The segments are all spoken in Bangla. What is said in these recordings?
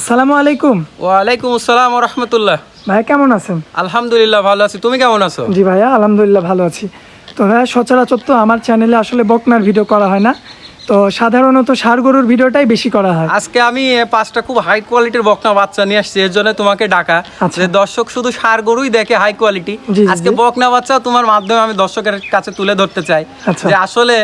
আসসালামু আলাইকুম। ওয়ালাইকুম আসসালাম রহমতুল্লাহ। ভাইয়া কেমন আছেন? আলহামদুলিল্লাহ ভালো আছি। তুমি কেমন আছো? জি ভাইয়া আলহামদুলিল্লাহ ভালো আছি। তো ভাইয়া সচরাচর তো আমার চ্যানেলে আসলে বকনার ভিডিও করা হয় না। তো সাধারণত ষাড় গরুর ভিডিওটাই বেশি করা হয়। আজকে আমি পাঁচটা খুব হাই কোয়ালিটির বকনা বাচ্চা নিয়ে আসছি এর জন্য তোমাকে ডাকা আচ্ছা। যে দর্শক শুধু সার গরুই দেখে হাই কোয়ালিটি আজকে। বকনা বাচ্চা তোমার মাধ্যমে আমি দর্শকের কাছে তুলে ধরতে চাই আচ্ছা। যে আসলে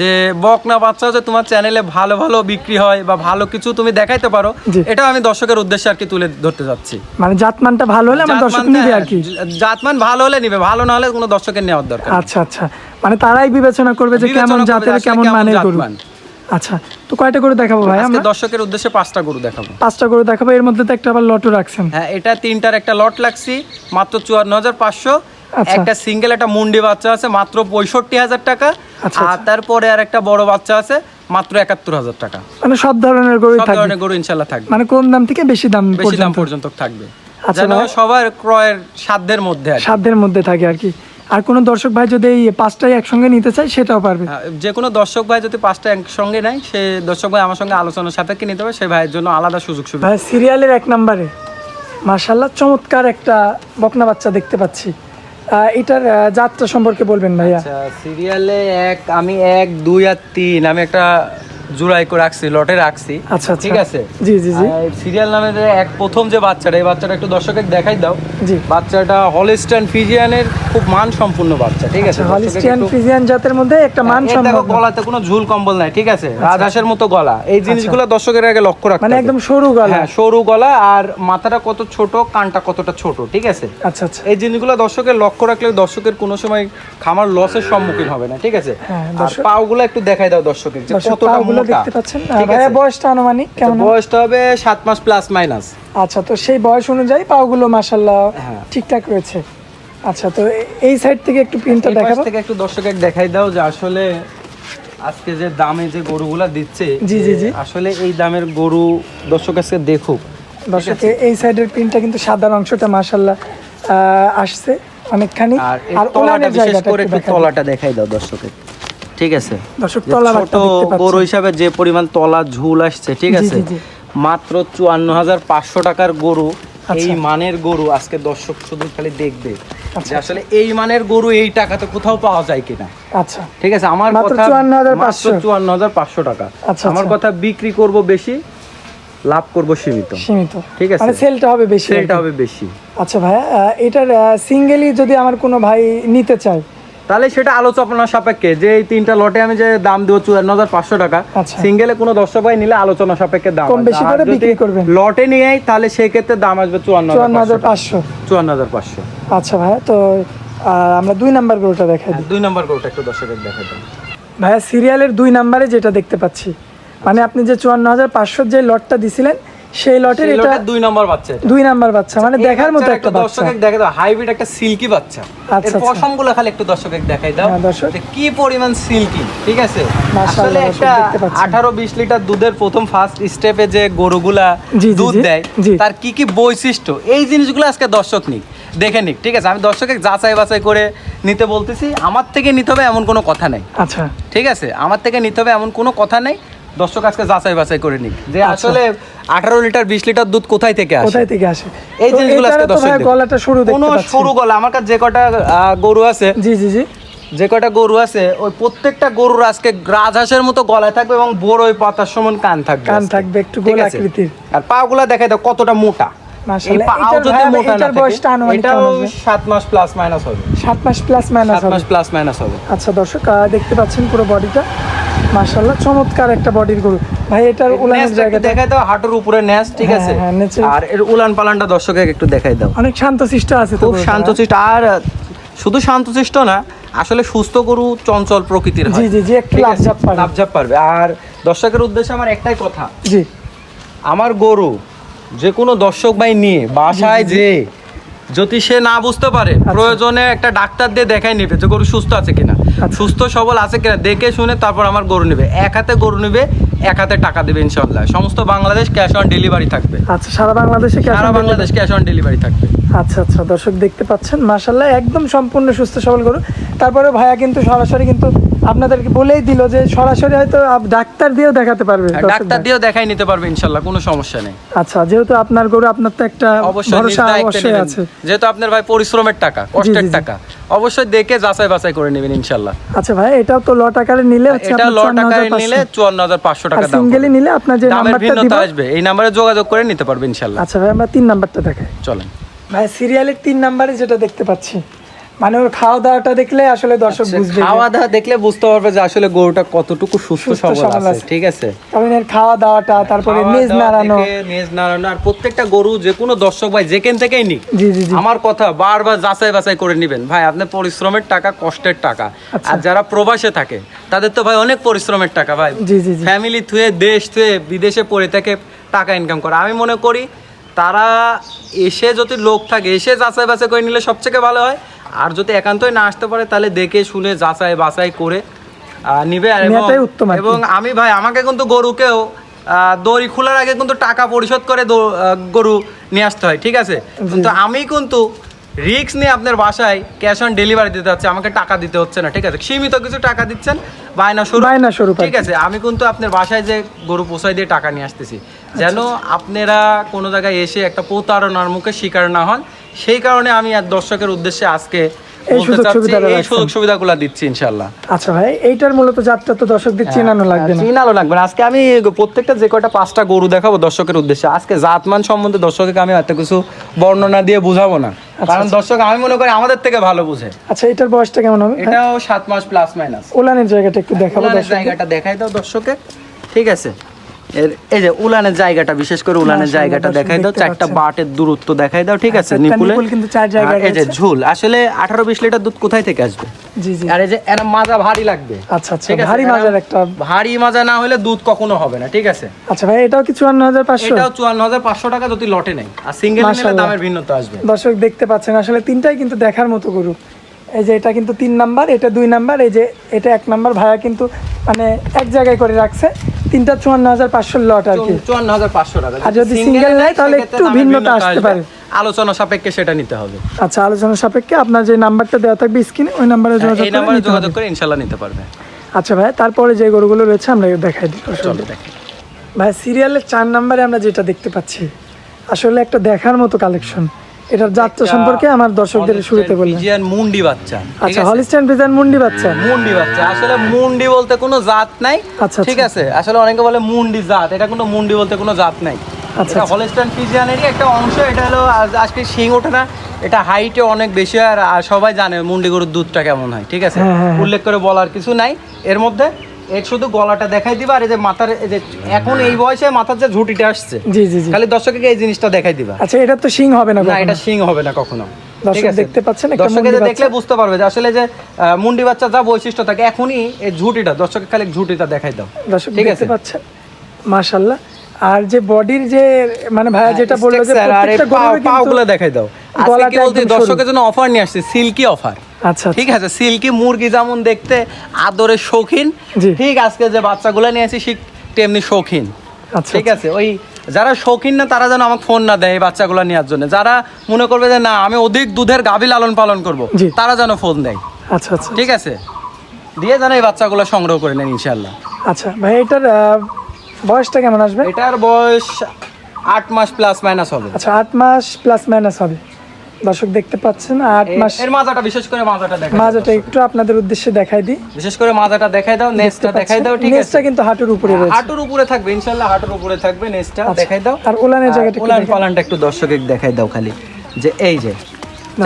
যে বকনা বাচ্চা যে তোমার চ্যানেলে ভালো ভালো বিক্রি হয় বা ভালো কিছু তুমি দেখাইতে পারো জি। এটাও আমি দর্শকের উদ্দেশ্যে আর কি তুলে ধরতে যাচ্ছি। মানে জাতমানটা ভালো হলে আমার দর্শক নিবে আর কি জাতমান ভালো হলে নিবে ভালো না হলে কোনো দর্শকের নেওয়ার দরকার। আচ্ছা আচ্ছা। মানে তারাই বিবেচনা করবে যে কেমন জাতের কেমন মানের গরু। আচ্ছা তো কয়টা গরু দেখাবো ভাই আমরা? দর্শকের উদ্দেশ্যে পাঁচটা গরু দেখাবো। পাঁচটা গরু দেখাবো এর মধ্যে তো একটা আবার লটও রাখছেন। হ্যাঁ এটা তিনটার একটা লট লাগছি মাত্র চুয়ান্ন হাজার পাঁচশো। একটা সিঙ্গেল একটা মুন্ডি বাচ্চা আছে মাত্র পঁয়ষট্টি হাজার টাকা। আচ্ছা, আর তারপরে আর একটা বড় বাচ্চা আছে মাত্র একাত্তর হাজার টাকা। মানে সব ধরনের গরুই সব ধরনের গরু ইনশাল্লাহ থাকবে। মানে কম দাম থেকে বেশি দাম বেশি দাম পর্যন্ত? থাকবে। আচ্ছা, যেন সবার ক্রয়ের সাধ্যের মধ্যে সাধ্যের মধ্যে থাকে আর কি। আর কোনো দর্শক ভাই যদি এই পাঁচটাই একসঙ্গে নিতে চায় সেটাও পারবে। হ্যাঁ, যে কোনো দর্শক ভাই যদি পাঁচটা একসঙ্গে নেয় সে দর্শক ভাই আমার সঙ্গে আলোচনা সাপেক্ষে নিতে হবে সেই ভাইয়ের জন্য আলাদা সুযোগ সুবিধা। ভাই সিরিয়ালের এক নম্বরে মার্শাল্লাহ চমৎকার একটা বকনা বাচ্চা দেখতে পাচ্ছি। এটার যাত্রা সম্পর্কে বলবেন ভাইয়া। আচ্ছা সিরিয়ালে এক, আমি এক, দুই আর তিন। আমি একটা জোড়াই করে রাখছি লটে রাখছি। আচ্ছা, আচ্ছা। ঠিক আছে? জি, জি, জি। সিরিয়াল নামে যে এক প্রথম যে বাচ্চাটা এই বাচ্চাটা একটু দর্শকের দেখাই দাও। জি। বাচ্চাটা হলিস্টান ফিজিয়ানের খুব মান সম্পূর্ণ বাচ্চা ঠিক আছে? হলিস্টিয়ান একটু- ফিজিয়ান জাতের মধ্যে একটা মান এর দেখো গলাতে কোনো ঝুল কম্বল নাই ঠিক আছে? রাজহাঁসের মতো গলা। এই জিনিসগুলো দর্শকের আগে লক্ষ্য রাখতে মানে একদম সরু গলা। হ্যাঁ সরু গলা আর মাথাটা কত ছোট কানটা কতটা ছোট ঠিক আছে? আচ্ছা আচ্ছা। এই জিনিসগুলো দর্শকের লক্ষ্য রাখলে দর্শকের কোনো সময় খামার লসের সম্মুখীন হবে না ঠিক আছে? হ্যাঁ, আর পাওগুলো একটু দেখাই দাও দর্শকের যে কতটা পাগুলো দেখতে পাচ্ছেন ভাইয়া বয়সটা আনুমানিক আচ্ছা, কেমন? বয়সটা হবে সাত মাস প্লাস মাইনাস আচ্ছা তো সেই বয়স অনুযায়ী পাগুলো মাশাল্লাহ হ্যাঁ। ঠিকঠাক রয়েছে। আচ্ছা তো এই সাইড থেকে একটু প্রিন্টটা দেখাবো। থেকে একটু দর্শকের দেখাই দাও যে আসলে আজকে যে দামে যে গরুগুলা দিচ্ছে জি, জি, জি। আসলে এই দামের গরু দর্শক আজকে দেখুক। দর্শক এই সাইডের প্রিন্টটা কিন্তু সাদার অংশটা মাশাল্লাহ আহ, আসছে অনেকখানি। আর ওলানের জায়গাটা একটু দেখাই দাও দর্শকের ঠিক আছে? ছোট গরু হিসাবে যে পরিমাণ তলা ঝুল আসছে ঠিক আছে। মাত্র চুয়ান্ন হাজার পাঁচশো টাকার গরু আচ্ছা। এই মানের গরু আজকে দর্শক শুধু খালি দেখবে। আচ্ছা। যে আসলে এই মানের গরু এই টাকাতে কোথাও পাওয়া যায় কিনা। আচ্ছা। ঠিক আছে? আমার কথা 54,500 চুয়ান্ন হাজার পাঁচশো টাকা। আচ্ছা, আমার। কথা বিক্রি করব বেশি লাভ করব সীমিত। সীমিত। ঠিক আছে। মানে সেলটা হবে বেশি সেলটা হবে বেশি। আচ্ছা ভাইয়া আহ, এটার সিঙ্গেলি যদি আমার কোনো ভাই নিতে চায় তাহলে সেটা আলোচনা সাপেক্ষে যে এই তিনটা লটে আমি যে দাম দেবো চুয়ান্ন হাজার পাঁচশো টাকা আচ্ছা। সিঙ্গেলে কোনো দর্শক ভাই নিলে আলোচনা সাপেক্ষে দাম কম। বেশি করে বিক্রি করবেন। লটে নিয়ে তাহলে সেক্ষেত্রে দাম আসবে চুয়ান্ন হাজার পাঁচশো চুয়ান্ন হাজার পাঁচশো আচ্ছা ভাইয়া তো আমরা দুই নাম্বার গরুটা দেখাই দিই দুই নম্বর গরুটা একটু দর্শকের দেখা দেন ভাইয়া সিরিয়ালের দুই নাম্বারে যেটা দেখতে পাচ্ছি মানে আপনি যে চুয়ান্ন হাজার পাঁচশোর যে লটটা দিছিলেন সেই লটের এটা দুই নম্বর বাচ্চা দুই নাম্বার বাচ্চা মানে দেখার মতো একটা বাচ্চা। দর্শকের দেখে দাও হাইব্রিড একটা সিল্কি বাচ্চা। আচ্ছা, আচ্ছা। পশমগুলো খালি একটু দর্শকের দেখাই দাও। হ্যাঁ, দর্শক। কি পরিমাণ সিল্কি ঠিক আছে? আসলে একটা দেখতে পাচ্ছেন। আঠারো বিশ লিটার দুধের প্রথম ফার্স্ট স্টেপে যে গরুগুলা দুধ দেয় তার কি কি বৈশিষ্ট্য? এই জিনিসগুলো আজকে দর্শক নিক দেখে নিক ঠিক আছে? আমি দর্শকের যাচাই বাছাই করে নিতে বলতেছি। আমার থেকে নিতে হবে এমন কোনো কথা নেই। আচ্ছা। ঠিক আছে? আমার থেকে নিতে হবে এমন কোনো কথা নেই। দর্শক আজকে যাচাই বাছাই করে নিক। যে আচ্ছা। আসলে আঠারো লিটার বিশ লিটার দুধ কোথায় থেকে আসে? কোথায় থেকে আসে? এই জিনিসগুলো আজকে দর্শক গলাটা সরু কোনো সরু গলা আমার কাছে যে কটা গরু আছে জি জি জি। যে কটা গরু আছে ওই প্রত্যেকটা গরুর আজকে রাজহাঁসের মতো গলায় থাকবে এবং বড় ওই পাতার সমান কান থাকবে কান থাকবে একটু গোল আকৃতির। আর পাগুলা দেখাই দাও কতটা মোটা। আচ্ছা দর্শক দেখতে পাচ্ছেন পুরো বডিটা মাশাআল্লাহ চমৎকার একটা বডির গরু। ভাই এটার উলানের জায়গাটা দেখাই দাও হাঁটুর উপরে নেস্ট ঠিক হ্যাঁ, আছে? হ্যাঁ, আর এর উলান পালানটা দর্শকে একটু দেখাই দাও। অনেক শান্তশিষ্ট আছে তো খুব শান্তশিষ্ট আর শুধু শান্তশিষ্ট না আসলে সুস্থ গরু চঞ্চল প্রকৃতির জি, হয়। জি, জি, একটু ঠিক পারবে। লাফঝাপ পারবে আর দর্শকের উদ্দেশ্যে আমার একটাই কথা। জি। আমার গরু যে কোনো দর্শক ভাই নিয়ে বাসায় যে যদি সে না বুঝতে পারে আচ্ছা। প্রয়োজনে একটা ডাক্তার দিয়ে দেখাই নেবে যে গরু সুস্থ আছে কিনা। সুস্থ সবল আছে কিনা দেখে শুনে তারপর আমার গরু নেবে। এক হাতে গরু নেবে এক হাতে টাকা দেবে ইনশাল্লাহ সমস্ত বাংলাদেশ ক্যাশ অন ডেলিভারি থাকবে। আচ্ছা সারা বাংলাদেশে সারা বাংলাদেশ ক্যাশ অন ডেলিভারি থাকবে। আচ্ছা আচ্ছা দর্শক দেখতে পাচ্ছেন। মাসাল্লাহ একদম সম্পূর্ণ সুস্থ সবল গরু। তারপরে ভাইয়া কিন্তু সরাসরি কিন্তু আপনাদেরকে বলেই দিল যে সরাসরি হয়তো ডাক্তার দিয়েও দেখাতে পারবে ডাক্তার দিয়েও দেখাই নিতে পারবে ইনশাল্লাহ কোনো সমস্যা নেই। আচ্ছা যেহেতু আপনার গরু আপনার তো একটা ভরসা অবশ্যই আছে। যেহেতু আপনার ভাই পরিশ্রমের টাকা কষ্টের। টাকা অবশ্যই দেখে যাচাই বাছাই করে নেবেন ইনশাল্লাহ। আচ্ছা ভাই এটাও তো লট আকারে নিলে হচ্ছে এটা আপনার ল 54,500 নিলে চুয়ান্ন হাজার পাঁচশো আর টাকা দাম সিঙ্গেলি নিলে আপনার যে নাম্বারটা দিব ভিন্নতা আসবে এই নাম্বারে যোগাযোগ করে নিতে পারবেন ইনশাল্লাহ। আচ্ছা ভাই আমরা তিন নাম্বারটা দেখাই। চলেন। ভাই সিরিয়ালের তিন নাম্বারে যেটা দেখতে পাচ্ছি। মানে ওর খাওয়া দাওয়াটা দেখলে আসলে দর্শক বুঝবে খাওয়া দাওয়া দেখলে বুঝতে পারবে যে আসলে গরুটা কতটুকু সুস্থ সবল আছে। ঠিক আছে? কারণ এর খাওয়া দাওয়াটা তারপরে খাওয়া মেজ দাওয়া নাড়ানো নেজ নাড়ানো আর প্রত্যেকটা গরু যে কোনো দর্শক ভাই যেখান থেকেই নিক। জি জি আমার কথা বারবার যাচাই বাছাই করে নেবেন। ভাই আপনার পরিশ্রমের টাকা কষ্টের টাকা। আচ্ছা। আর যারা প্রবাসে থাকে তাদের তো ভাই অনেক পরিশ্রমের টাকা ভাই। জি জি ফ্যামিলি থুয়ে দেশ থুয়ে বিদেশে পড়ে থেকে টাকা ইনকাম করে। আমি মনে করি তারা এসে যদি লোক থাকে এসে যাচাই বাছাই করে নিলে সবথেকে ভালো হয়। আর যদি একান্তই না আসতে পারে তাহলে দেখে শুনে যাচাই বাছাই করে নিবে এবং- আমি ভাই আমাকে কিন্তু গরুকেও দড়ি খোলার আগে কিন্তু টাকা পরিশোধ করে গরু নিয়ে আসতে হয় ঠিক আছে? কিন্তু আমি কিন্তু রিক্স নিয়ে আপনার বাসায় ক্যাশ অন ডেলিভারি দিতে হচ্ছে আমাকে টাকা দিতে হচ্ছে না ঠিক আছে? সীমিত কিছু টাকা দিচ্ছেন বায়না শুরু বায়না আর ঠিক আছে আমি কিন্তু আপনার বাসায় যে গরু পোষাই দিয়ে টাকা নিয়ে আসতেছি যেন আপনারা কোনো জায়গায় এসে একটা প্রতারণার মুখে শিকার না হন সেই কারণে আমি আর দর্শকের উদ্দেশ্যে আজকে এই সুযোগ সুবিধাটা এই সুযোগ সুবিধাগুলো দিচ্ছি ইনশাল্লাহ আচ্ছা ভাই এইটার মূলত যাত্রা তো দর্শকদের চেনানো লাগবে না। লাগবে আজকে আমি প্রত্যেকটা যে কয়টা পাঁচটা গরু দেখাবো দর্শকের উদ্দেশ্যে আজকে জাতমান সম্বন্ধে দর্শককে আমি এত কিছু বর্ণনা দিয়ে বুঝাবো না। কারণ দর্শক আমি মনে করি আমাদের থেকে ভালো বুঝে। আচ্ছা এটার বয়সটা কেমন হবে? এটাও সাত মাস প্লাস মাইনাস ওলানের জায়গাটা একটু দেখাবো দর্শক জায়গাটা দেখাই দাও দর্শকে ঠিক আছে। এর এই যে উলানের জায়গাটা বিশেষ করে উলানের জায়গাটা দেখাই দাও। চারটা বাটের দূরত্ব দেখাই দাও ঠিক আছে? নিপুলে কিন্তু চার জায়গায় আর এই যে ঝুল আসলে আঠারো বিশ লিটার দুধ কোথায় থেকে আসবে? জি জি। আর এই যে এর মাজা ভারী লাগবে। আচ্ছা আচ্ছা ভারী মাজার একটা ভারী মাজা না হলে দুধ কখনো হবে না ঠিক আছে? আচ্ছা ভাই এটাও কি চুয়ান্ন হাজার পাঁচশো? এটাও চুয়ান্ন হাজার পাঁচশো টাকা যদি লটে নেই আর সিঙ্গেল নিলে দামের ভিন্নতা আসবে। দর্শক দেখতে পাচ্ছেন আসলে তিনটাই কিন্তু দেখার মতো গরু। এই যে এটা কিন্তু তিন নাম্বার এটা দুই নাম্বার এই যে এটা এক নাম্বার। ভাইয়া কিন্তু মানে এক জায়গায় করে রাখছে। তিনটা চুয়ান্ন হাজার পাঁচশো লট আর কি। চুয়ান্ন হাজার পাঁচশো টাকা। আর যদি single নেয় তাহলে একটু ভিন্নতা আসতে পারে। আলোচনা সাপেক্ষে সেটা নিতে হবে। আচ্ছা আলোচনা সাপেক্ষে আপনার যে নাম্বারটা দেওয়া থাকবে স্ক্রিনে ওই নাম্বারে যোগাযোগ এই করে নাম্বারে নিতে যোগাযোগ করে ইনশাল্লাহ নিতে পারবে। আচ্ছা ভাই তারপরে যে গরুগুলো রয়েছে আমরা দেখাই দিই। চলো দেখি। ভাই সিরিয়ালের চার নাম্বারে আমরা যেটা দেখতে পাচ্ছি আসলে একটা দেখার মতো কালেকশন এটার সম্পর্কে আমার দর্শকদের শুরুতে ফিজিয়ান মুন্ডি বাচ্চা আচ্ছা হলিস্টাইন মুন্ডি বাচ্চা। মুন্ডি বাচ্চা। আসলে মুন্ডি বলতে কোনো জাত নাই আচ্ছা, ঠিক আছে? আসলে অনেকে বলে মুন্ডি জাত এটা কোনো মুন্ডি বলতে কোনো জাত নাই। আচ্ছা, আচ্ছা। হলিস্টাইন ফিজিয়ানেরই একটা অংশ এটা হলো আজকে শিং ওঠে না এটা হাইটে অনেক বেশি হয় আর আর সবাই জানে মুন্ডি গরুর দুধটা কেমন হয় ঠিক আছে? হ্যাঁ, হ্যাঁ, হ্যাঁ। উল্লেখ করে বলার কিছু নাই। এর মধ্যে এর শুধু গলাটা দেখাই দিবা আর এই যে মাথার এই যে এখন এই বয়সে মাথার যে ঝুঁটিটা আসছে জি জি খালি দর্শককে এই জিনিসটা দেখাই দিবা। আচ্ছা এটা তো সিং হবে না না এটা শিং হবে না কখনো। দর্শক দেখতে পাচ্ছেন একটা। দেখলে বুঝতে পারবে যে আসলে যে মুন্ডি বাচ্চা যা বৈশিষ্ট্য থাকে এখনই এই ঝুটিটা দর্শকে খালি ঝুটিটা দেখাই দাও। দর্শক ঠিক আছে। পাচ্ছেন? মাশাল্লাহ আর যে বডির যে মানে ভাইয়া যেটা বলল যে প্রত্যেকটা পাগুলো কিন্তু দেখাই দাও। গলাটা দর্শকের জন্য অফার নিয়ে আসছে সিল্কি অফার আচ্ছা ঠিক আছে সিল্কি মুরগি যেমন দেখতে আদরের শৌখিন ঠিক আজকে যে বাচ্চাগুলো নিয়ে আসি ঠিক তেমনি শৌখিন। আচ্ছা ঠিক আছে ওই যারা শৌখিন না তারা যেন আমাকে ফোন না দেয় এই বাচ্চাগুলো নেওয়ার জন্য। যারা মনে করবে যে না আমি অধিক দুধের গাভী লালন পালন করব তারা যেন ফোন দেয়। আচ্ছা আচ্ছা ঠিক আছে? দিয়ে যেন এই বাচ্চাগুলো সংগ্রহ করে নেন ইনশাল্লাহ আচ্ছা ভাই এটার বয়সটা কেমন আসবে? এটার বয়স আট মাস প্লাস মাইনাস হবে। আচ্ছা আট মাস প্লাস মাইনাস হবে। দর্শক দেখতে পাচ্ছেন আট মাস এর মাজাটা বিশেষ করে মাজাটা মাঝাটা দর্শক। একটু আপনাদের উদ্দেশ্যে দেখাই দিই। বিশেষ করে মাজাটা দেখাই দাও নেক্সটটা দেখাই দাও ঠিক আছে। নেক্সটটা কিন্তু হাঁটুর উপরে রয়েছে। হাঁটুর উপরে থাকবে ইনশাল্লাহ হাঁটুর উপরে থাকবে নেক্সটটা আচ্ছা। দেখাই দাও। আর ওলানের জায়গাটা ওলান পালানটা একটু দর্শকে দেখাই দাও খালি। যে এই যে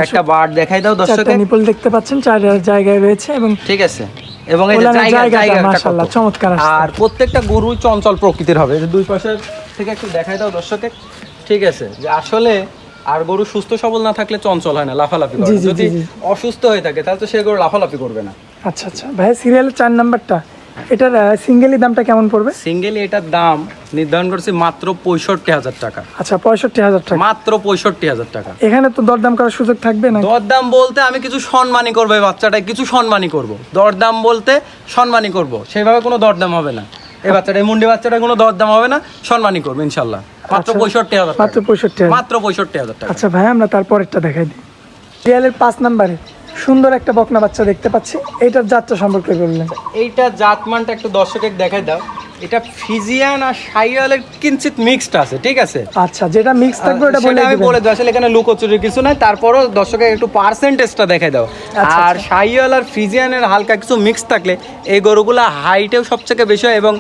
একটা বার দেখাই দাও চারটা দর্শকে নিপল দেখতে পাচ্ছেন চার জায়গায় রয়েছে এবং ঠিক আছে। এবং এই জায়গা জায়গাটা মাশাআল্লাহ, চমৎকার আসছে। আর প্রত্যেকটা গরু চঞ্চল প্রকৃতির হবে। দুই পাশের থেকে একটু দেখাই দাও দর্শকে ঠিক আছে যে আসলে আর গরু সুস্থ সবল না থাকলে চঞ্চল হয় না লাফালাফি করে যদি। অসুস্থ হয়ে থাকে তাহলে তো সে গরু লাফালাফি করবে না। আচ্ছা আচ্ছা। ভাই সিরিয়ালের চার নাম্বারটা এটার সিঙ্গেলি দামটা কেমন পড়বে? সিঙ্গেলি এটার দাম নির্ধারণ করছি মাত্র পঁয়ষট্টি হাজার টাকা। আচ্ছা পঁয়ষট্টি হাজার টাকা। মাত্র পঁয়ষট্টি হাজার টাকা। এখানে তো দরদাম করার সুযোগ থাকবে না দরদাম বলতে আমি কিছু সম্মানী করব এই বাচ্চাটায় কিছু সম্মানী করব। দরদাম বলতে সম্মানী করব। সেভাবে কোনো দরদাম হবে না। এই বাচ্চাটা এই মুন্ডি বাচ্চাটা কোনো দরদাম হবে না সম্মানী করব ইনশাল্লাহ। মাত্র আচ্ছা। পঁয়ষট্টি হাজার মাত্র টাকা। পঁয়ষট্টি মাত্র পঁয়ষট্টি হাজার টাকা। আচ্ছা ভাই আমরা তারপরেরটা দেখাই দিই। সিরিয়ালের পাঁচ নাম্বারে সুন্দর একটা বকনা বাচ্চা দেখতে পাচ্ছি। এটার যাত্রা সম্পর্কে বললেন। এইটা জাতমানটা একটু দর্শকে দেখাই দাও। এটা ফিজিয়ান আর সাইয়ালের কিঞ্চিত মিক্সড আছে ঠিক আছে? আচ্ছা যেটা মিক্স থাকবে ওটা বলে আমি বলে দিই আসলে এখানে লুকোচুরি কিছু নাই। তারপরও দর্শকের একটু পার্সেন্টেজটা দেখাই দাও। আচ্ছা, আর সাইয়াল আর ফিজিয়ানের হালকা কিছু মিক্স থাকলে এই গরুগুলো হাইটেও সবথেকে বেশি হয় এবং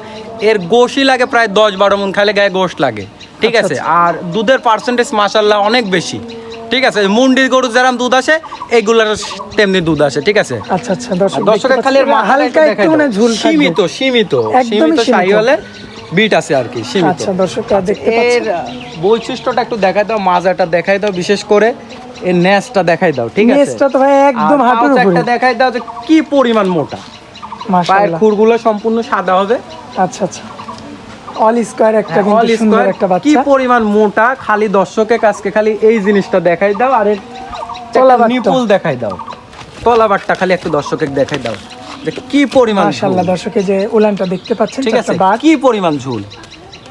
এর গোশই লাগে প্রায় দশ বারো মন খাইলে গায়ে গোশ লাগে। ঠিক আচ্ছা, আছে আর দুধের পার্সেন্টেজ মাসাল্লাহ অনেক বেশি। ঠিক আছে? মুন্ডির গরু যেরকম দুধ আসে এইগুলোর তেমনি দুধ আসে ঠিক আছে? আচ্ছা আচ্ছা দর্শক দর্শকের খালি হালকা একটু মানে ঝুল সীমিত সীমিত সীমিত। সাইওয়ালের বিট আছে আর কি সীমিত। আচ্ছা দর্শক দেখতে এর বৈশিষ্ট্যটা একটু দেখাই দাও মাজাটা দেখাই দাও বিশেষ করে এর ন্যাসটা দেখাই দাও ঠিক আছে? নেসটা তো ভাই একদম হাঁটুর উপরে। একটা দেখাই দাও যে কি পরিমাণ মোটা। পায়ের খুরগুলো সম্পূর্ণ সাদা হবে। আচ্ছা আচ্ছা। অল স্কয়ার একটা হ্যাঁ, all সুন্দর square। একটা কি পরিমাণ মোটা? খালি কাছকে খালি এই জিনিসটা দেখাই দাও আর নিপুল দেখাই দাও। তলাবারটা খালি একটু দেখাই দাও। কি পরিমাণ মাশাআল্লাহ দর্শকে যে উলানটা দেখতে পাচ্ছেন ঠিক আছে কি পরিমাণ ঝুল?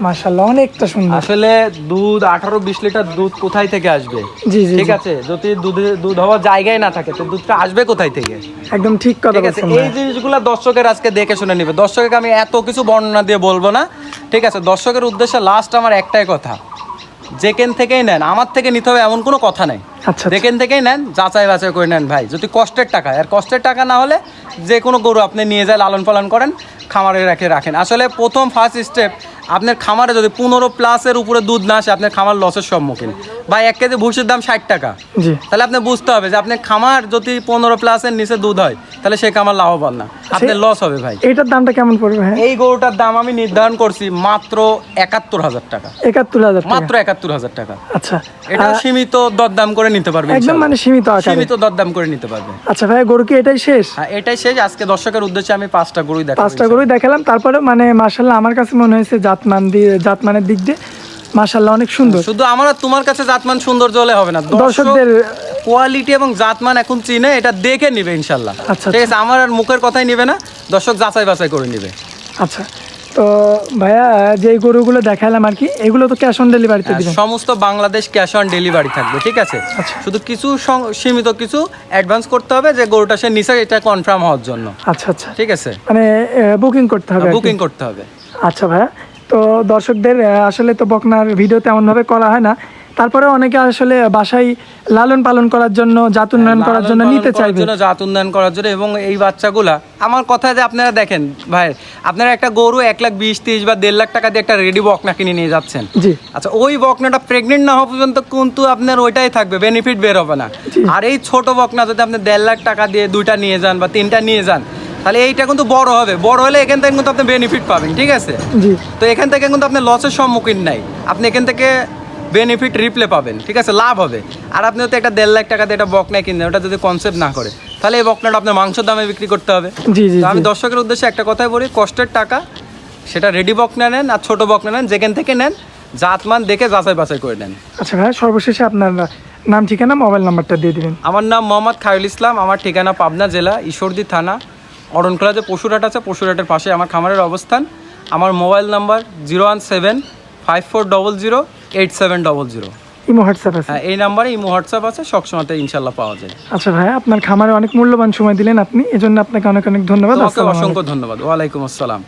মাশাআল্লাহ অনেকটা সুন্দর। আসলে দুধ আঠারো বিশ লিটার দুধ কোথায় থেকে আসবে? জি জি ঠিক আছে যদি দুধে দুধ হওয়ার জায়গায় না থাকে তো দুধটা আসবে কোথায় থেকে? একদম ঠিক কথা বলছেন এই জিনিসগুলো দর্শকের আজকে দেখে শুনে নিবে। দর্শকের আমি এত কিছু বর্ণনা দিয়ে বলব না ঠিক আছে দর্শকের উদ্দেশ্যে লাস্ট আমার একটাই কথা। যেকেন থেকেই নেন আমার থেকে নিতে হবে এমন কোনো কথা নেই। আচ্ছা যেখান থেকেই নেন যাচাই বাছাই করে নেন ভাই। যদি কষ্টের টাকা আর কষ্টের টাকা না হলে যে কোনো গরু আপনি নিয়ে যায় লালন পালন করেন খামারে রেখে রাখেন। আসলে প্রথম ফার্স্ট স্টেপ আপনার খামারে যদি পনেরো প্লাসের উপরে দুধ না আসে আপনার খামার লসের সম্মুখীন। ভাই এক কেজি ভুষির দাম ষাট টাকা। তাহলে আপনি বুঝতে হবে যে আপনার খামার যদি পনেরো প্লাসের নিচে দুধ হয় তাহলে সে খামার লাভবান না। আপনার লস হবে ভাই। এটার দামটা কেমন পড়বে এই গরুটার দাম আমি নির্ধারণ করছি মাত্র একাত্তর হাজার টাকা। একাত্তর হাজার মাত্র একাত্তর হাজার টাকা। আচ্ছা। এটা সীমিত দরদাম করে নিতে পারবে একদম মানে সীমিত সীমিত দরদাম করে নিতে পারবে। আচ্ছা ভাই গরু কি এটাই শেষ? হ্যাঁ এটাই শেষ আজকে দর্শকের উদ্দেশ্যে আমি পাঁচটা গরুই পাঁচটা গরুই দেখালাম। তারপরে মানে মাশাল্লাহ আমার কাছে মনে হয়েছে জাতমান দিয়ে জাতমানের দিক দিয়ে মাশাল্লাহ অনেক সুন্দর। শুধু আমার তোমার কাছে জাতমান সৌন্দর্য হলে হবে না। দর্শকদের কোয়ালিটি এবং জাতমান এখন চিনে এটা দেখে নিবে ইনশাল্লাহ আচ্ছা, ঠিক আছে আমার আর মুখের কথাই নিবে না দর্শক যাচাই বাছাই করে নিবে। আচ্ছা। তো ভাইয়া যে গরুগুলো দেখালাম আর কি এগুলো তো ক্যাশ অন ডেলিভারিতে দিবেন? সমস্ত বাংলাদেশ ক্যাশ অন ডেলিভারি থাকবে ঠিক আছে? আচ্ছা। শুধু কিছু সীমিত কিছু অ্যাডভান্স করতে হবে যে গরুটা সে নিচে এটা কনফার্ম হওয়ার জন্য। আচ্ছা আচ্ছা। ঠিক আছে? মানে বুকিং করতে হবে বুকিং করতে হবে। আচ্ছা ভাইয়া তো দর্শকদের আসলে তো বকনার ভিডিও তেমন ভাবে করা হয় না। তারপরে অনেকে আসলে বাসায় লালন পালন করার জন্য জাত উন্নয়ন করার জন্য নিতে চাইবে। জাত উন্নয়ন করার জন্য এবং এই বাচ্চাগুলা আমার কথা যে আপনারা দেখেন ভাই আপনারা একটা গরু এক লাখ বিশ তিরিশ বা দেড় লাখ টাকা দিয়ে একটা রেডি বকনা কিনে নিয়ে যাচ্ছেন। জি। আচ্ছা ওই বকনাটা প্রেগনেন্ট না হওয়া পর্যন্ত কিন্তু আপনার ওইটাই থাকবে বেনিফিট বের হবে না। আর এই ছোট বকনা যদি আপনি দেড় লাখ টাকা দিয়ে দুইটা নিয়ে যান বা তিনটা নিয়ে যান তাহলে এইটা কিন্তু বড় হবে। বড় হলে এখান থেকে কিন্তু আপনি বেনিফিট পাবেন ঠিক আছে? তো এখান থেকে কিন্তু আপনি লসের সম্মুখীন নাই। আপনি এখান থেকে বেনিফিট রিপ্লে পাবেন ঠিক আছে? লাভ হবে। আর আপনি তো একটা দেড় লাখ টাকা দিয়ে একটা বকনা কিনলেন ওটা যদি কনসেপ্ট না করে তাহলে এই বকনাটা আপনার মাংসের দামে বিক্রি করতে হবে। জি জি আমি দর্শকের উদ্দেশ্যে একটা কথাই বলি কষ্টের টাকা সেটা রেডি বকনা নেন আর ছোট বকনা নেন যেখান থেকে নেন জাতমান দেখে যাচাই বাছাই করে নেন। আচ্ছা ভাইয়া সর্বশেষে আপনার নাম ঠিকানা মোবাইল নাম্বারটা দিয়ে দিবেন। আমার নাম মোহাম্মদ খায়ুল ইসলাম আমার ঠিকানা পাবনা জেলা ঈশ্বরদী থানা অরণখোলা যে পশুরহাট আছে পশুরহাটের পাশে আমার খামারের অবস্থান। আমার mobile number zero one seven five four double zero eight seven double zero imo WhatsApp আছে। হ্যাঁ এই নাম্বারে ইমো হোয়াটসঅ্যাপ আছে সবসময়তে ইনশাল্লাহ পাওয়া যায়। আচ্ছা ভাইয়া আপনার খামারে অনেক মূল্যবান সময় দিলেন আপনি এজন্য আপনাকে অনেক অনেক ধন্যবাদ। অসংখ্য ধন্যবাদ। ওয়ালাইকুম আসসালাম।